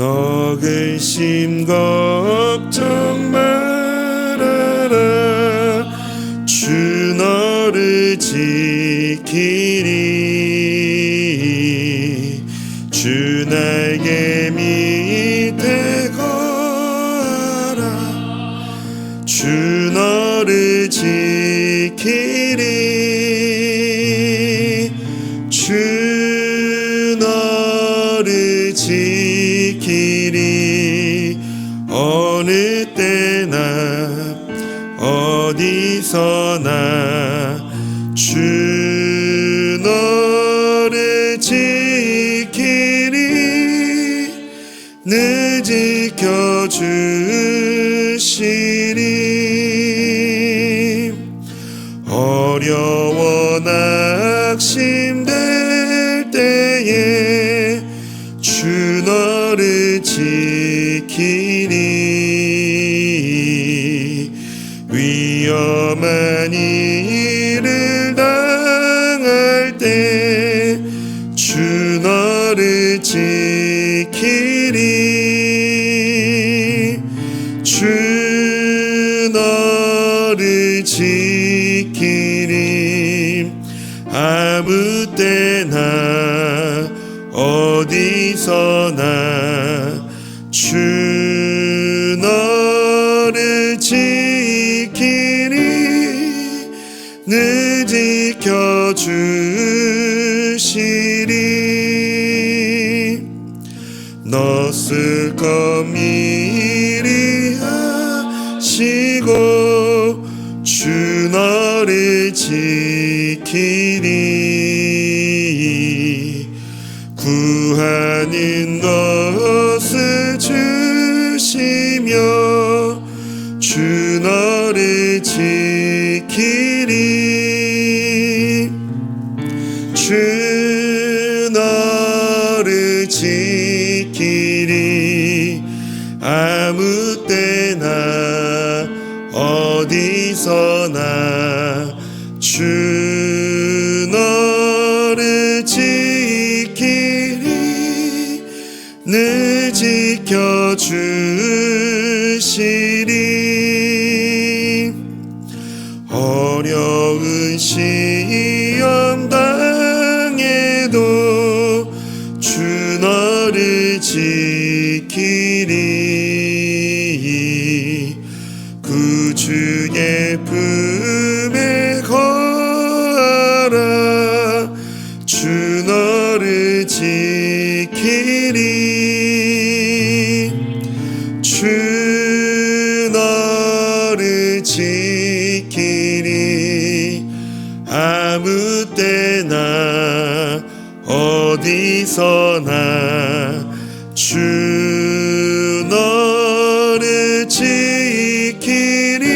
너 근심 걱정 말아라. 주 너를 지키리. 주 날개 밑에 거하라. 주 너를 지키리 어디서나 주 너를 지키리. 늘 지켜주 험한 일을 당할 때 주 너를 지키리. 주 너를 지키리. 아무 때나 어디서 미리 하시고 주 너를 지키리 구하는 것 늘 지켜주시리. 어려운 시험 당해도 주 너를 지키 어디서나 주 너를 지키리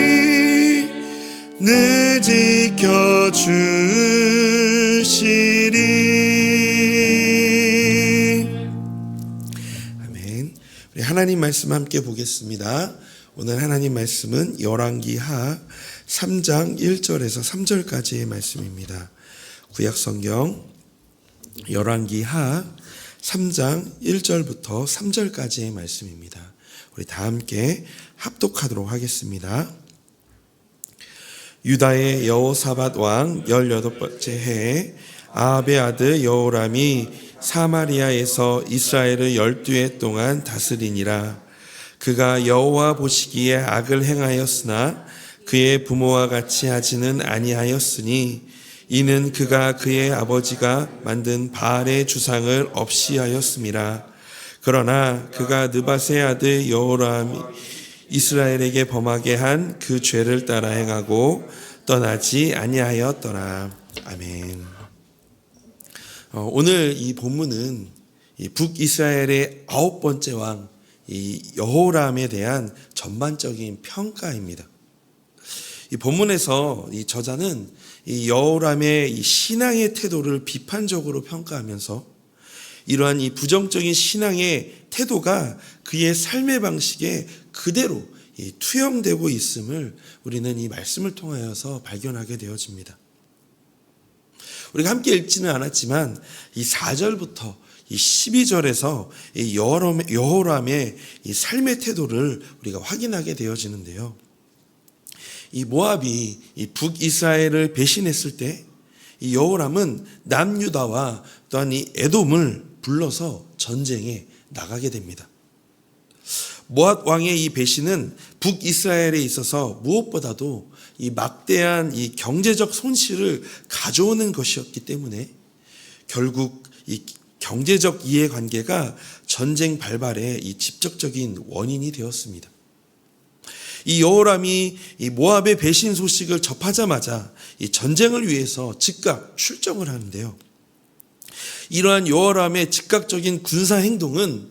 늘 지켜주시리 아멘. 우리 하나님 말씀 함께 보겠습니다. 오늘 하나님 말씀은 열왕기하 3장 1절에서 3절까지의 말씀입니다. 구약 성경 열왕기하 3장 1절부터 3절까지의 말씀입니다. 우리 다 함께 합독하도록 하겠습니다. 유다의 여호사밧 왕 18번째 해에 아합의 아들 여호람이 사마리아에서 이스라엘을 열두 해 동안 다스리니라. 그가 여호와 보시기에 악을 행하였으나 그의 부모와 같이 하지는 아니하였으니 이는 그가 그의 아버지가 만든 바알의 주상을 없이 하였음이라. 그러나 그가 느바세 아들 여호람이 이스라엘에게 범하게 한 그 죄를 따라 행하고 떠나지 아니하였더라. 아멘. 어, 오늘 이 본문은 이 북이스라엘의 아홉 번째 왕, 이 여호람에 대한 전반적인 평가입니다. 이 본문에서 이 저자는 이 여호람의 이 신앙의 태도를 비판적으로 평가하면서 이러한 이 부정적인 신앙의 태도가 그의 삶의 방식에 그대로 이 투영되고 있음을 우리는 이 말씀을 통하여서 발견하게 되어집니다. 우리가 함께 읽지는 않았지만 이 4절부터 이 12절에서 이 여호람의 이 삶의 태도를 우리가 확인하게 되어지는데요. 이 모압이 이 북이스라엘을 배신했을 때 이 여호람은 남유다와 또한 이 에돔을 불러서 전쟁에 나가게 됩니다. 모압 왕의 이 배신은 북이스라엘에 있어서 무엇보다도 이 막대한 이 경제적 손실을 가져오는 것이었기 때문에 결국 이 경제적 이해관계가 전쟁 발발의 이 직접적인 원인이 되었습니다. 이 여호람이 이 모압의 배신 소식을 접하자마자 이 전쟁을 위해서 즉각 출정을 하는데요. 이러한 여호람의 즉각적인 군사 행동은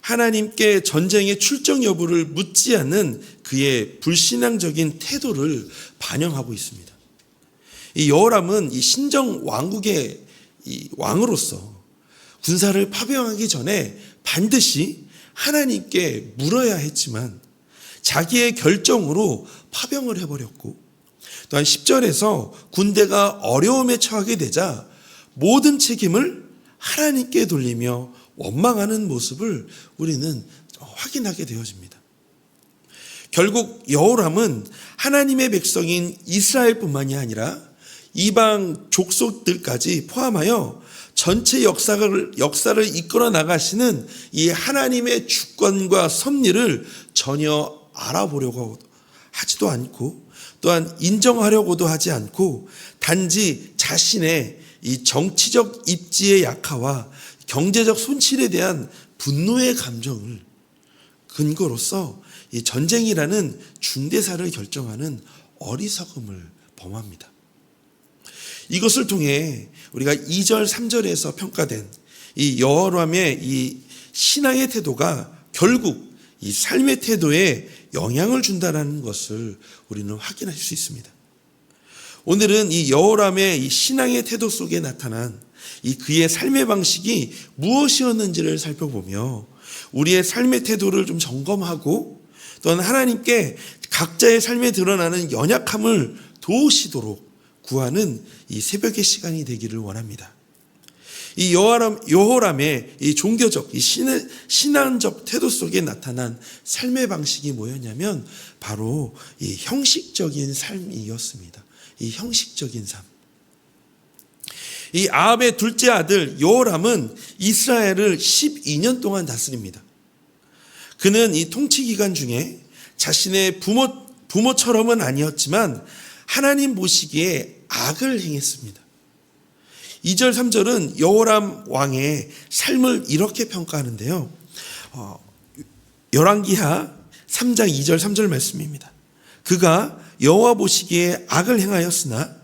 하나님께 전쟁의 출정 여부를 묻지 않는 그의 불신앙적인 태도를 반영하고 있습니다. 이 여호람은 이 신정 왕국의 이 왕으로서 군사를 파병하기 전에 반드시 하나님께 물어야 했지만 자기의 결정으로 파병을 해버렸고 또한 10절에서 군대가 어려움에 처하게 되자 모든 책임을 하나님께 돌리며 원망하는 모습을 우리는 확인하게 되어집니다. 결국 여호람은 하나님의 백성인 이스라엘뿐만이 아니라 이방 족속들까지 포함하여 전체 역사를 역사를 이끌어 나가시는 이 하나님의 주권과 섭리를 전혀 알아보려고 하지도 않고 또한 인정하려고도 하지 않고 단지 자신의 이 정치적 입지의 약화와 경제적 손실에 대한 분노의 감정을 근거로서 이 전쟁이라는 중대사를 결정하는 어리석음을 범합니다. 이것을 통해 우리가 2절, 3절에서 평가된 이 여호람의 이 신앙의 태도가 결국 이 삶의 태도에 영향을 준다라는 것을 우리는 확인할 수 있습니다. 오늘은 이 여호람의 이 신앙의 태도 속에 나타난 이 그의 삶의 방식이 무엇이었는지를 살펴보며 우리의 삶의 태도를 좀 점검하고 또한 하나님께 각자의 삶에 드러나는 연약함을 도우시도록 구하는 이 새벽의 시간이 되기를 원합니다. 이 여호람, 여호람의 이 종교적, 이 신, 신앙적 태도 속에 나타난 삶의 방식이 뭐였냐면 바로 이 형식적인 삶이었습니다. 이 형식적인 삶. 이 아합의 둘째 아들 여호람은 이스라엘을 12년 동안 다스립니다. 그는 이 통치 기간 중에 자신의 부모 부모처럼은 아니었지만 하나님 보시기에 악을 행했습니다. 2절 3절은 여호람 왕의 삶을 이렇게 평가하는데요. 어, 열왕기하 3장 2절 3절 말씀입니다. 그가 여호와 보시기에 악을 행하였으나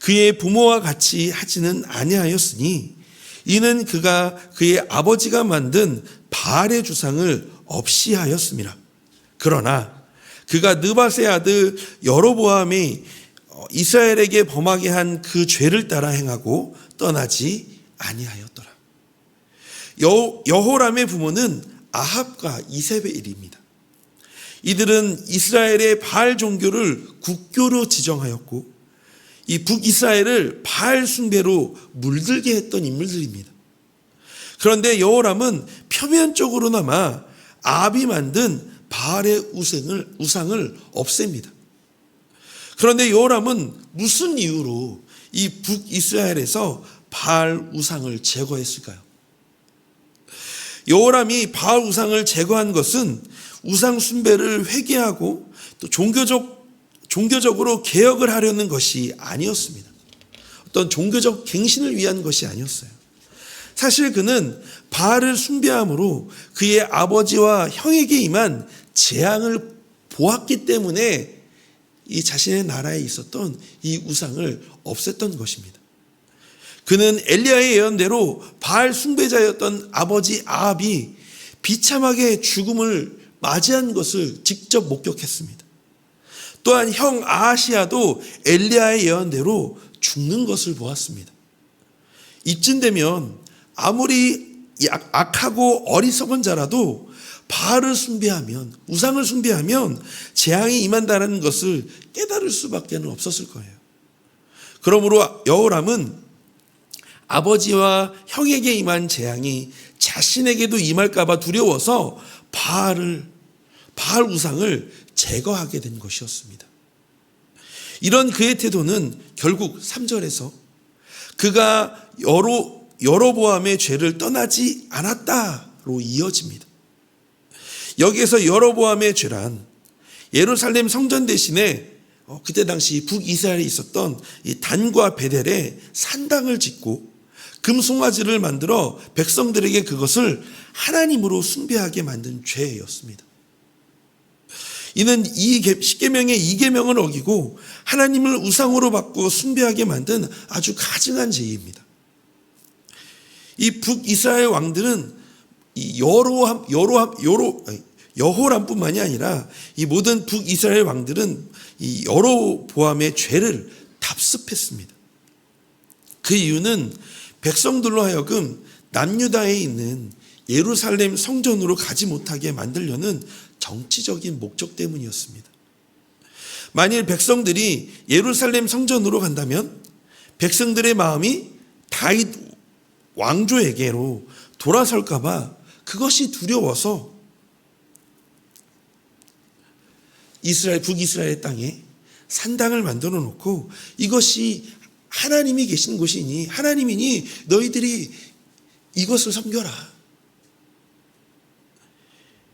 그의 부모와 같이 하지는 아니하였으니 이는 그가 그의 아버지가 만든 바알의 주상을 없이 하였습니다. 그러나 그가 느바세 아들 여로보암이 이스라엘에게 범하게 한 그 죄를 따라 행하고 떠나지 아니하였더라. 여, 여호람의 부모는 아합과 이세벨입니다. 이들은 이스라엘의 바알 종교를 국교로 지정하였고 이 북이스라엘을 바알 숭배로 물들게 했던 인물들입니다. 그런데 여호람은 표면적으로나마 아합이 만든 바알의 우상을, 우상을 없앱니다. 그런데 여호람은 무슨 이유로 이 북이스라엘에서 바알 우상을 제거했을까요? 여호람이 바알 우상을 제거한 것은 우상 숭배를 회개하고 또 종교적 종교적으로 개혁을 하려는 것이 아니었습니다. 어떤 종교적 갱신을 위한 것이 아니었어요. 사실 그는 바알을 숭배함으로 그의 아버지와 형에게 임한 재앙을 보았기 때문에 이 자신의 나라에 있었던 이 우상을 없앴던 것입니다. 그는 엘리야의 예언대로 바알 숭배자였던 아버지 아합이 비참하게 죽음을 맞이한 것을 직접 목격했습니다. 또한 형 아하시아도 엘리야의 예언대로 죽는 것을 보았습니다. 이쯤 되면 아무리 악하고 어리석은 자라도 바알을 숭배하면 우상을 숭배하면 재앙이 임한다는 것을 깨달을 수밖에 없었을 거예요. 그러므로 여호람은 아버지와 형에게 임한 재앙이 자신에게도 임할까봐 두려워서 바알을 바알 우상을 제거하게 된 것이었습니다. 이런 그의 태도는 결국 3절에서 그가 여러 여로보암의 죄를 떠나지 않았다로 이어집니다. 여기에서 여로보암의 죄란 예루살렘 성전 대신에 어, 그때 당시 북이스라엘에 있었던 이 단과 베델에 산당을 짓고 금송아지를 만들어 백성들에게 그것을 하나님으로 숭배하게 만든 죄였습니다. 이는 이 십계명의 이계명을 어기고 하나님을 우상으로 바꾸어 숭배하게 만든 아주 가증한 죄입니다. 이 북이스라엘 왕들은 이 여로함 여로함 여로 여호람뿐만이 아니라 이 모든 북이스라엘 왕들은 이 여로보암의 죄를 답습했습니다. 그 이유는 백성들로 하여금 남유다에 있는 예루살렘 성전으로 가지 못하게 만들려는 정치적인 목적 때문이었습니다. 만일 백성들이 예루살렘 성전으로 간다면 백성들의 마음이 다윗 왕조에게로 돌아설까봐 그것이 두려워서 이스라엘 북이스라엘 땅에 산당을 만들어 놓고 이것이 하나님이 계신 곳이니 하나님이니 너희들이 이것을 섬겨라.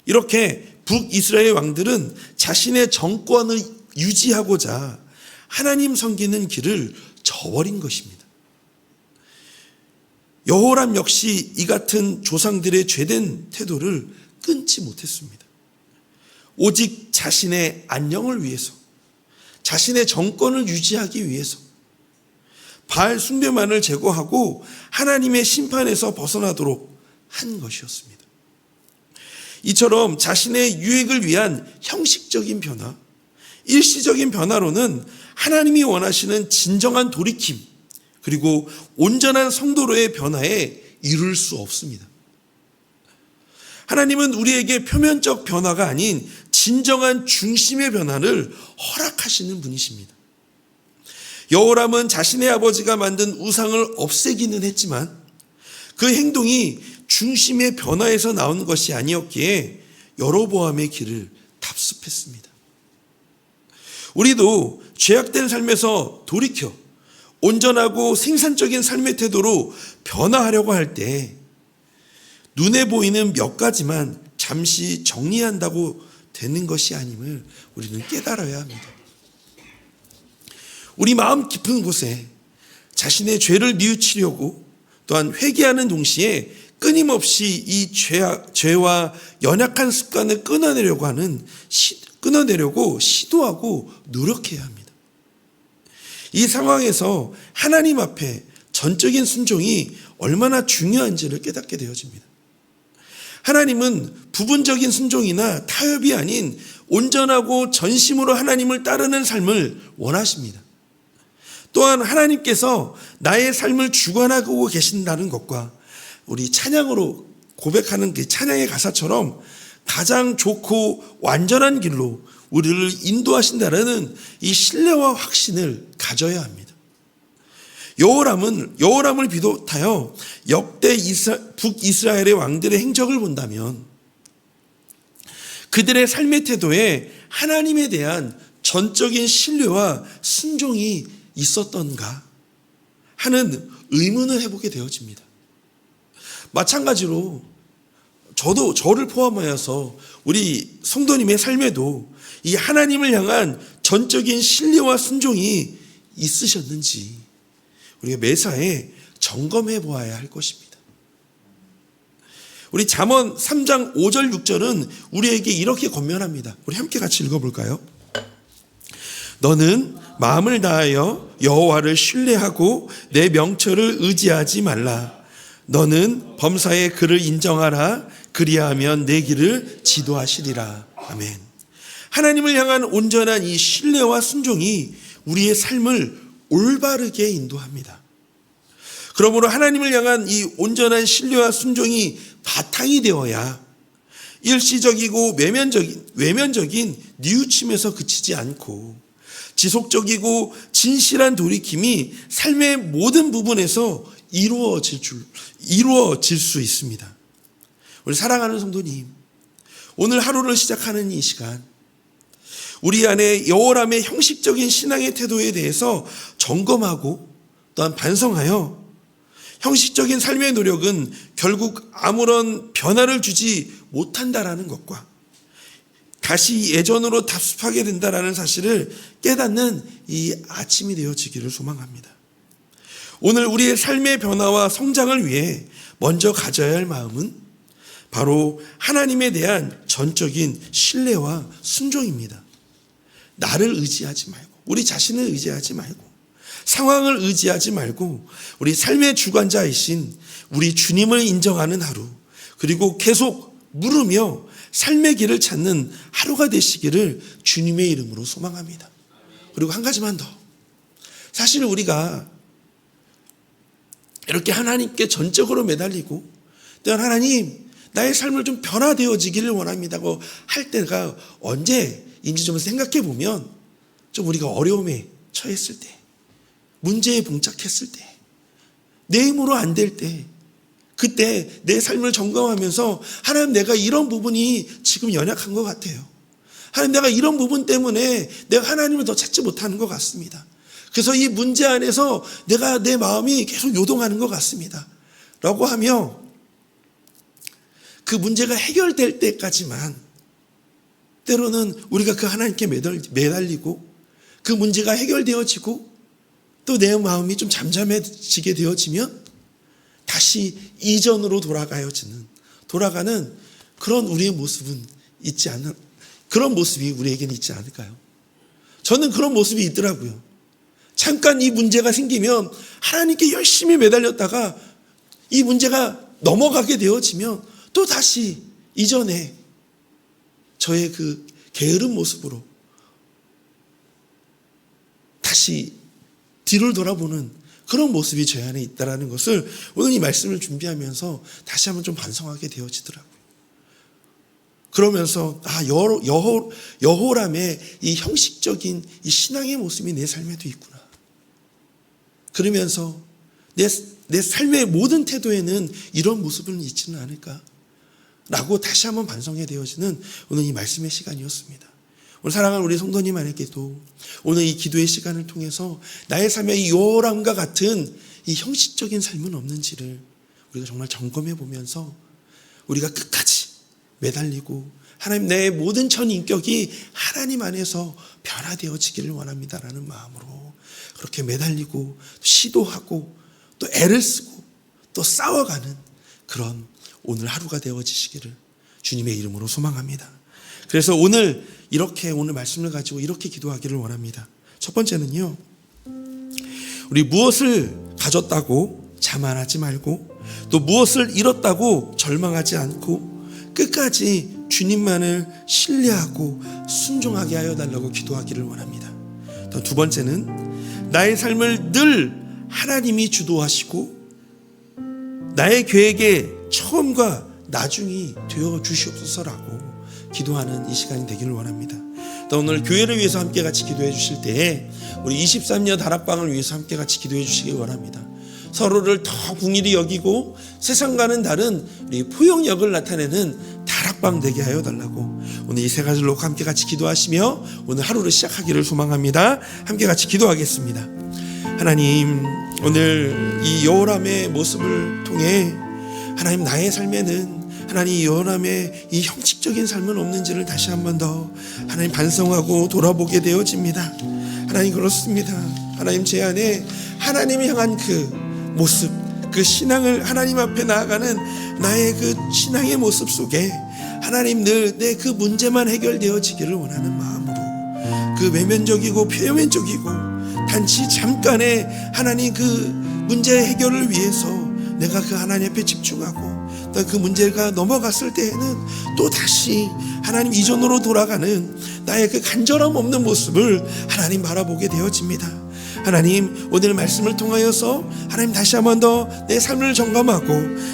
이렇게 북이스라엘 왕들은 자신의 정권을 유지하고자 하나님 섬기는 길을 저버린 것입니다. 여호람 역시 이 같은 조상들의 죄된 태도를 끊지 못했습니다. 오직 자신의 안녕을 위해서, 자신의 정권을 유지하기 위해서 바알 숭배만을 제거하고 하나님의 심판에서 벗어나도록 한 것이었습니다. 이처럼 자신의 유익을 위한 형식적인 변화, 일시적인 변화로는 하나님이 원하시는 진정한 돌이킴, 그리고 온전한 성도로의 변화에 이룰 수 없습니다. 하나님은 우리에게 표면적 변화가 아닌 진정한 중심의 변화를 허락하시는 분이십니다. 여호람은 자신의 아버지가 만든 우상을 없애기는 했지만 그 행동이 중심의 변화에서 나온 것이 아니었기에 여로보암의 길을 답습했습니다. 우리도 죄악된 삶에서 돌이켜 온전하고 생산적인 삶의 태도로 변화하려고 할 때 눈에 보이는 몇 가지만 잠시 정리한다고 되는 것이 아님을 우리는 깨달아야 합니다. 우리 마음 깊은 곳에 자신의 죄를 뉘우치려고 또한 회개하는 동시에 끊임없이 이 죄 와 연약한 습관을 끊어내려고 하는 끊어내려고 시도하고 노력해야 합니다. 이 상황에서 하나님 앞에 전적인 순종이 얼마나 중요한지를 깨닫게 되어집니다. 하나님은 부분적인 순종이나 타협이 아닌 온전하고 전심으로 하나님을 따르는 삶을 원하십니다. 또한 하나님께서 나의 삶을 주관하고 계신다는 것과 우리 찬양으로 고백하는 그 찬양의 가사처럼 가장 좋고 완전한 길로 우리를 인도하신다는 이 신뢰와 확신을 가져야 합니다. 여호람은 여호람을 비롯하여 역대 이스라, 북이스라엘의 왕들의 행적을 본다면 그들의 삶의 태도에 하나님에 대한 전적인 신뢰와 순종이 있었던가 하는 의문을 해보게 되어집니다. 마찬가지로 저도 저를 포함하여서 우리 성도님의 삶에도 이 하나님을 향한 전적인 신뢰와 순종이 있으셨는지 우리가 매사에 점검해 보아야 할 것입니다. 우리 잠언 3장 5절 6절은 우리에게 이렇게 권면합니다. 우리 함께 같이 읽어 볼까요? 너는 마음을 다하여 여호와를 신뢰하고 내 명철을 의지하지 말라. 너는 범사의 그를 인정하라. 그리하면 내 길을 지도하시리라. 아멘. 하나님을 향한 온전한 이 신뢰와 순종이 우리의 삶을 올바르게 인도합니다. 그러므로 하나님을 향한 이 온전한 신뢰와 순종이 바탕이 되어야 일시적이고 외면적인 외면적인 뉘우침에서 그치지 않고 지속적이고 진실한 돌이킴이 삶의 모든 부분에서 이루어질 줄 이루어질 수 있습니다. 우리 사랑하는 성도님, 오늘 하루를 시작하는 이 시간 우리 안에 여호람의 형식적인 신앙의 태도에 대해서 점검하고 또한 반성하여 형식적인 삶의 노력은 결국 아무런 변화를 주지 못한다라는 것과 다시 예전으로 답습하게 된다라는 사실을 깨닫는 이 아침이 되어지기를 소망합니다. 오늘 우리의 삶의 변화와 성장을 위해 먼저 가져야 할 마음은 바로 하나님에 대한 전적인 신뢰와 순종입니다. 나를 의지하지 말고, 우리 자신을 의지하지 말고, 상황을 의지하지 말고, 우리 삶의 주관자이신 우리 주님을 인정하는 하루, 그리고 계속 물으며 삶의 길을 찾는 하루가 되시기를 주님의 이름으로 소망합니다. 그리고 한 가지만 더. 사실 우리가 이렇게 하나님께 전적으로 매달리고, 또한 하나님, 나의 삶을 좀 변화되어지기를 원합니다고 할 때가 언제인지 좀 생각해 보면 좀 우리가 어려움에 처했을 때, 문제에 봉착했을 때, 내 힘으로 안 될 때, 그때 내 삶을 점검하면서 하나님 내가 이런 부분이 지금 연약한 것 같아요. 하나님 내가 이런 부분 때문에 내가 하나님을 더 찾지 못하는 것 같습니다. 그래서 이 문제 안에서 내가 내 마음이 계속 요동하는 것 같습니다. 라고 하며 그 문제가 해결될 때까지만 때로는 우리가 그 하나님께 매달리고 그 문제가 해결되어지고 또 내 마음이 좀 잠잠해지게 되어지면 다시 이전으로 돌아가여지는 돌아가는 그런 우리의 모습은 있지 않는 그런 모습이 우리에게는 있지 않을까요? 저는 그런 모습이 있더라고요. 잠깐 이 문제가 생기면 하나님께 열심히 매달렸다가 이 문제가 넘어가게 되어지면 또 다시 이전에 저의 그 게으른 모습으로 다시 뒤를 돌아보는 그런 모습이 제 안에 있다라는 것을 오늘 이 말씀을 준비하면서 다시 한번 좀 반성하게 되어지더라고요. 그러면서 아 여호, 여호, 여호람의 이 형식적인 이 신앙의 모습이 내 삶에도 있구나. 그러면서 내, 내 삶의 모든 태도에는 이런 모습은 있지는 않을까. 라고 다시 한번 반성해 되어지는 오늘 이 말씀의 시간이었습니다. 오늘 사랑하는 우리 성도님 안에게도 오늘 이 기도의 시간을 통해서 나의 삶의 이 요람과 같은 이 형식적인 삶은 없는지를 우리가 정말 점검해 보면서 우리가 끝까지 매달리고 하나님 내 모든 전 인격이 하나님 안에서 변화되어지기를 원합니다라는 마음으로 그렇게 매달리고 시도하고 또 애를 쓰고 또 싸워가는 그런 오늘 하루가 되어지시기를 주님의 이름으로 소망합니다. 그래서 오늘 이렇게 오늘 말씀을 가지고 이렇게 기도하기를 원합니다. 첫 번째는요. 우리 무엇을 가졌다고 자만하지 말고 또 무엇을 잃었다고 절망하지 않고 끝까지 주님만을 신뢰하고 순종하게 하여 달라고 기도하기를 원합니다. 또두 번째는 나의 삶을 늘 하나님이 주도하시고 나의 계획의 처음과 나중이 되어 주시옵소서라고 기도하는 이 시간이 되기를 원합니다. 또 오늘 교회를 위해서 함께 같이 기도해 주실 때에 우리 23년 다락방을 위해서 함께 같이 기도해 주시기 원합니다. 서로를 더 궁일이 여기고 세상과는 다른 우리 포용력을 나타내는 다락방 되게 하여 달라고 오늘 이 세 가지를 놓고 함께 같이 기도하시며 오늘 하루를 시작하기를 소망합니다. 함께 같이 기도하겠습니다. 하나님 오늘 이 여호람의 모습을 통해 하나님 나의 삶에는 하나님 이 여호람의 이 형식적인 삶은 없는지를 다시 한 번 더 하나님 반성하고 돌아보게 되어집니다. 하나님 그렇습니다. 하나님 제 안에 하나님을 향한 그 모습, 그 신앙을 하나님 앞에 나아가는 나의 그 신앙의 모습 속에 하나님 늘 내 그 문제만 해결되어지기를 원하는 마음으로 그 외면적이고 표면적이고 단지 잠깐의 하나님 그 문제 해결을 위해서 내가 그 하나님 앞에 집중하고 또 그 문제가 넘어갔을 때에는 또 다시 하나님 이전으로 돌아가는 나의 그 간절함 없는 모습을 하나님 바라보게 되어집니다. 하나님 오늘 말씀을 통하여서 하나님 다시 한 번 더 내 삶을 점검하고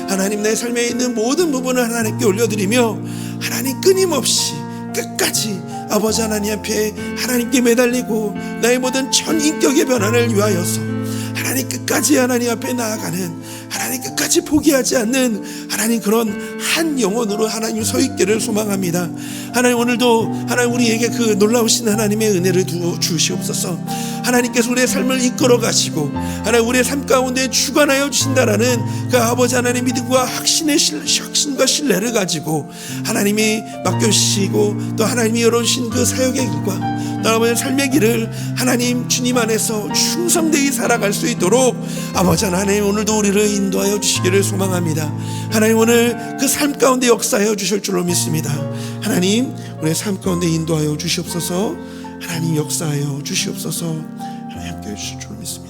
하나님 내 삶에 있는 모든 부분을 하나님께 올려드리며 하나님 끊임없이 끝까지 아버지 하나님 앞에 하나님께 매달리고 나의 모든 전 인격의 변화를 위하여서 하나님 끝까지 하나님 앞에 나아가는 하나님 끝까지 포기하지 않는 하나님 그런 한 영혼으로 하나님 서 있기를 소망합니다. 하나님 오늘도 하나님 우리에게 그 놀라우신 하나님의 은혜를 두 주시옵소서. 하나님께서 우리의 삶을 이끌어 가시고 하나님 우리의 삶 가운데 주관하여 주신다라는 그 아버지 하나님 믿음과 확신의 실, 확신과 신뢰를 가지고 하나님이 맡겨주시고 또 하나님이 열어주신 그 사역의 길과 나아버지 삶의 길을 하나님 주님 안에서 충성되이 살아갈 수 있도록 아버지 하나님 오늘도 우리를 인도하여 주시기를 소망합니다. 하나님 오늘 그 삶 가운데 역사하여 주실 줄로 믿습니다. 하나님 우리의 삶 가운데 인도하여 주시옵소서. 하나님 역사하여 주시옵소서. 하나님 함께 해 주실 줄로 믿습니다.